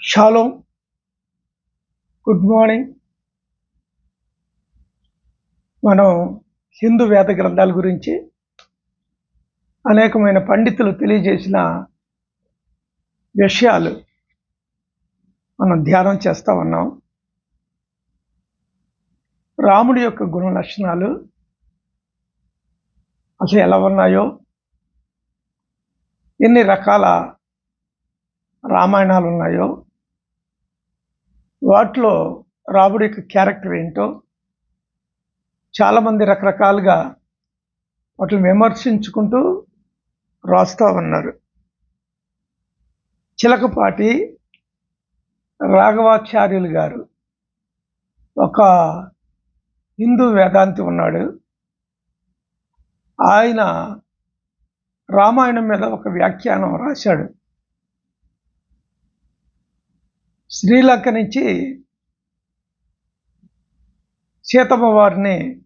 Shallow good morning మనం హిందూ వేద గ్రంథాల గురించి అనేకమైన పండితులు తెలియజేసిన విషయాలు మనం ధ్యానం చేస్తూ ఉన్నాం. రాముడి యొక్క గుణ లక్షణాలు అసలు ఎలా ఉన్నాయో ఎన్ని రకాల రామాయణాలు ఉన్నాయో వాటిలో రాముడి యొక్క క్యారెక్టర్ ఏంటో చాలామంది రకరకాలుగా వాటిని విమర్శించుకుంటూ రాస్తూ ఉన్నారు. చిలకపాటి రాఘవాచార్యులు గారు ఒక హిందూ వేదాంతి ఉన్నాడు. ఆయన రామాయణం మీద ఒక వ్యాఖ్యానం రాశాడు. శ్రీలంక నుంచి సీతమ్మ వారిని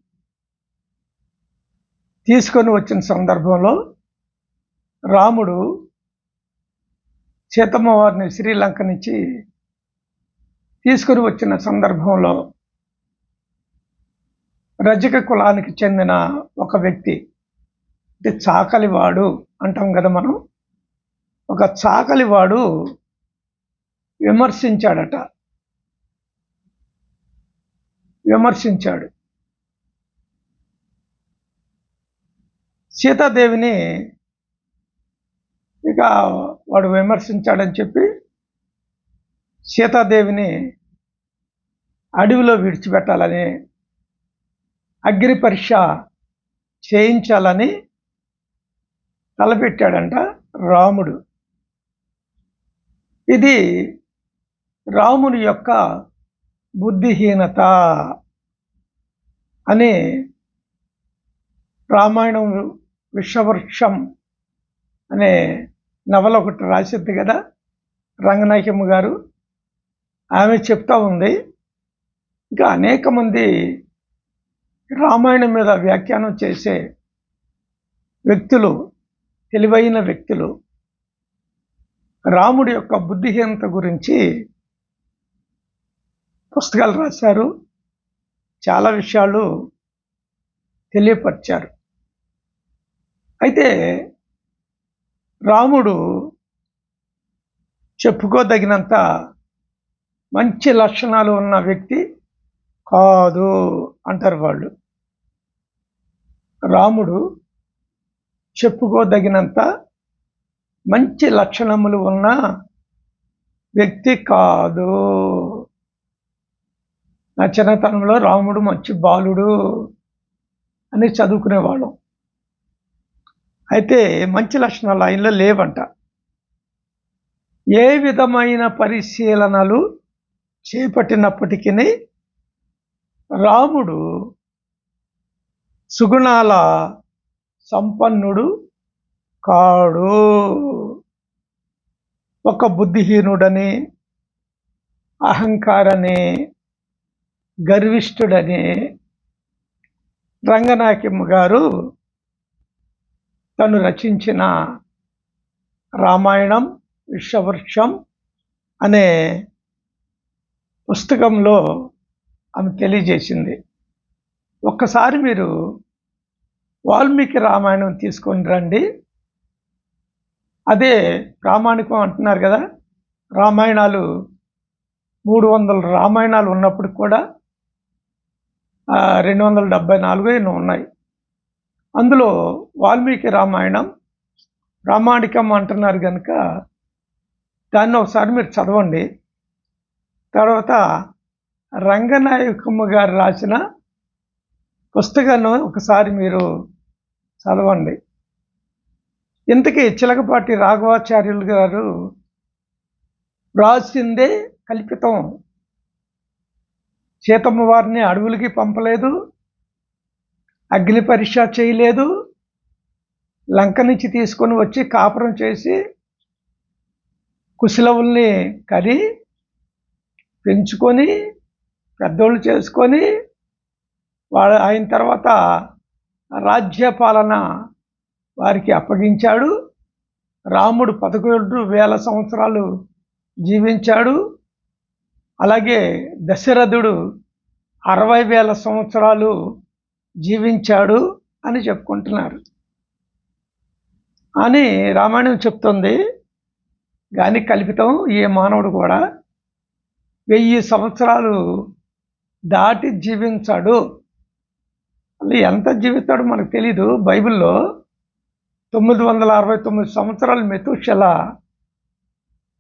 తీసుకొని వచ్చిన సందర్భంలో రాముడు సీతమ్మ వారిని శ్రీలంక నుంచి తీసుకొని వచ్చిన సందర్భంలో రజక కులానికి చెందిన ఒక వ్యక్తి. అంటే చాకలివాడు అంటాం కదా మనం. ఒక చాకలివాడు విమర్శించాడట. విమర్శించాడు. సీతాదేవిని ఇక వాడు విమర్శించాడని చెప్పి సీతాదేవిని అడవిలో విడిచిపెట్టాలని అగ్ని పరీక్ష చేయించాలని తలపెట్టాడంట రాముడు. ఇది రాముని యొక్క బుద్ధిహీనత అనే రామాయణం విశ్వవృక్షం అనే నవల ఒకటి రాసిద్ది కదా రంగనాయకమ్మ గారు. ఆమె చెప్తా ఉంది ఇంకా అనేక మంది రామాయణం మీద వ్యాఖ్యానం చేసే వ్యక్తులు తెలివైన వ్యక్తులు రాముడి యొక్క బుద్ధిహీనత గురించి పుస్తకాలు రాశారు. చాలా విషయాలు తెలియపరిచారు. అయితే రాముడు చెప్పుకోదగినంత మంచి లక్షణాలు ఉన్న వ్యక్తి కాదు అంటారు వాళ్ళు. రాముడు చెప్పుకోదగినంత మంచి లక్షణములు ఉన్న వ్యక్తి కాదు. నా చిన్నతనంలో రాముడు మంచి బాలుడు అని చదువుకునేవాళ్ళం. అయితే మంచి లక్షణాలు ఆయనలో లేవంట. ఏ విధమైన పరిశీలనలు చేపట్టినప్పటికీ రాముడు సుగుణాల సంపన్నుడు కాడు. ఒక బుద్ధిహీనుడని అహంకారని గర్విష్ఠుడని రంగనాయకమ్మ గారు తను రచించిన రామాయణం విశ్వవృక్షం అనే పుస్తకంలో ఆమె తెలియజేసింది. ఒక్కసారి మీరు వాల్మీకి రామాయణం తీసుకొని రండి. అదే ప్రామాణికం అంటున్నారు కదా రామాయణాలు మూడు వందల రామాయణాలు ఉన్నప్పుడు కూడా రెండు వందల డెబ్బై నాలుగు ఎన్నో ఉన్నాయి. అందులో వాల్మీకి రామాయణం ప్రామాణికం అంటున్నారు కనుక దాన్ని ఒకసారి మీరు చదవండి. తర్వాత రంగనాయకమ్మ గారు రాసిన పుస్తకాన్ని ఒకసారి మీరు చదవండి. ఇంతకీ చిలకపాటి రాఘవాచార్యులు గారు రాసిందే కల్పితం సీతమ్మ వారిని అడవులకి పంపలేదు అగ్ని పరీక్ష చేయలేదు లంక నుంచి తీసుకొని వచ్చి కాపురం చేసి కుశలవుల్ని కరి పెంచుకొని పెద్దోళ్ళు చేసుకొని వాడు అయిన తర్వాత రాజ్యపాలన వారికి అప్పగించాడు. రాముడు పదకొండు వేల సంవత్సరాలు జీవించాడు. అలాగే దశరథుడు అరవై వేల సంవత్సరాలు జీవించాడు అని చెప్పుకుంటున్నారు. అని రామాయణం చెప్తుంది. కానీ కల్పితం ఏ మానవుడు కూడా వెయ్యి సంవత్సరాలు దాటి జీవించాడు. అలా ఎంత జీవిస్తాడో మనకు తెలీదు. బైబిల్లో తొమ్మిది వందల అరవై తొమ్మిది సంవత్సరాలు మెతుషల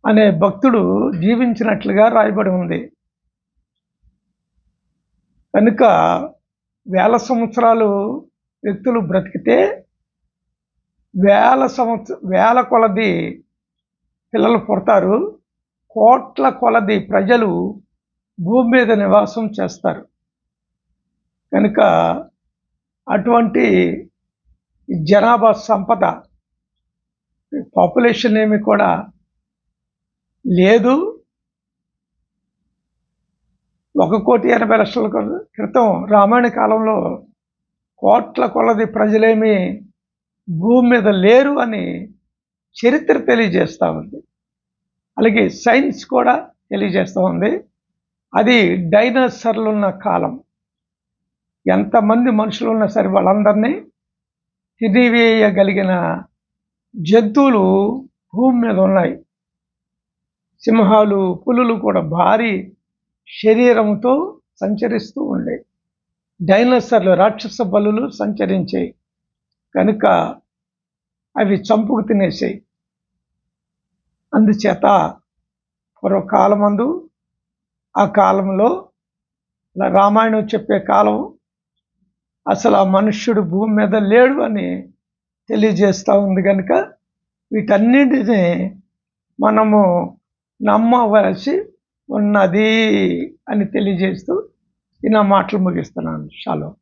అనే భక్తుడు జీవించినట్లుగా రాయబడి ఉంది. కనుక వేల సంవత్సరాలు వ్యక్తులు బ్రతికితే వేల సంవత్సర వేల కొలది పిల్లలు పుడతారు. కోట్ల కొలది ప్రజలు భూమి మీద నివాసం చేస్తారు. కనుక అటువంటి జనాభా సంపద పాపులేషన్ ఏమి కూడా లేదు. ఒక కోటి ఎనభై లక్షల క్రితం రామాయణ కాలంలో కోట్ల కొలది ప్రజలేమి భూమి మీద లేరు అని చరిత్ర తెలియజేస్తూ ఉంది. అలాగే సైన్స్ కూడా తెలియజేస్తూ ఉంది. అది డైనోసర్లు ఉన్న కాలం. ఎంతమంది మనుషులు ఉన్నా సరే వాళ్ళందరినీ తినివేయగలిగిన జంతువులు భూమి మీద ఉన్నాయి. సింహాలు పులులు కూడా భారీ శరీరంతో సంచరిస్తూ ఉండే డైనోసర్లు రాక్షస బలులు సంచరించాయి కనుక అవి చంపుకు తినేసాయి. అందుచేత పూర్వకాలమందు ఆ కాలంలో రామాయణం చెప్పే కాలం అసలు ఆ మనుష్యుడు భూమి మీద లేడు అని తెలియజేస్తూ ఉంది కనుక వీటన్నిటిని మనము నమ్మవలసి ఉన్నది అని తెలియజేస్తూ ఈ నా మాటలు ముగిస్తున్నాను. షాలో.